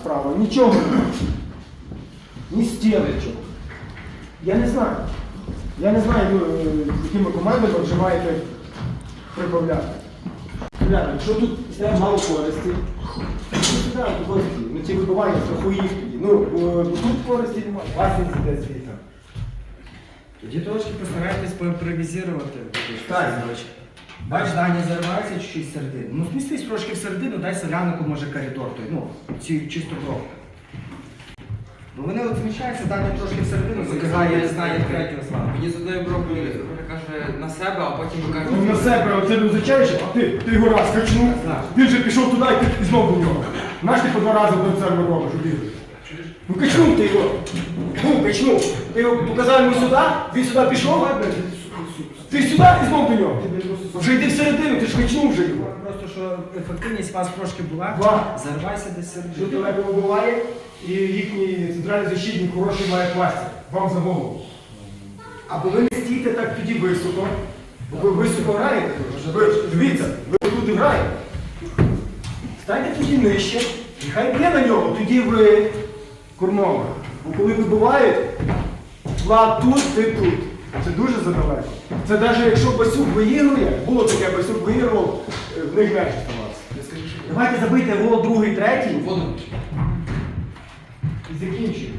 справа, нічого немає. Ні стілечок. Я не знаю. Я не знаю, е, якими командами вживаєте прибавляти. Ребята, якщо тут все мало користі, ну. Ну вибивання страхує їх тоді. Ну, е, тут користі немає. Власність іде звідти. Тоді трошки постарайтесь поімпровізувати. Так. Бач, Даня заривається чуть-чуть всередину. Ну змістись трошки всередину, дай солянику може коридор той, ну, ці чисто бровка. Ну вони от зміщаються, Даня трошки всередину забігає, я не знаю, як третього вами. Мені з одної бровки каже на себе, а потім ви Ну, на себе оце не означає, що а ти, ти його раз качнув, він же пішов туди і ти знову до нього. Знаєш, ти по два рази до себе робиш, обідиш. Ну качнув ти його. Ну, качнув. Ти його показав йому сюди, він сюди пішов, ти сюди і знов до нього. Вже йди всередину, ти ж качнув вже його. Просто що ефективність у вас трошки була, Була. заривайся десь Що всередину. тебе вибиває, і їхній центральний защитник хороший має пластик. Вам за голову. Або ви не стійте так тоді високо, бо ви високо граєте. Ви, дивіться, ви тут граєте. Станьте тоді нижче, і хай б'є на нього, тоді ви кормова. Бо коли вибивають, Влад тут, ти тут. Це дуже задалеко. Це навіть якщо Басюк виігрує, було таке, Басюк виігрував, е, в них менше вас. Давайте забийте гол другий, третій Воду. і закінчуємо.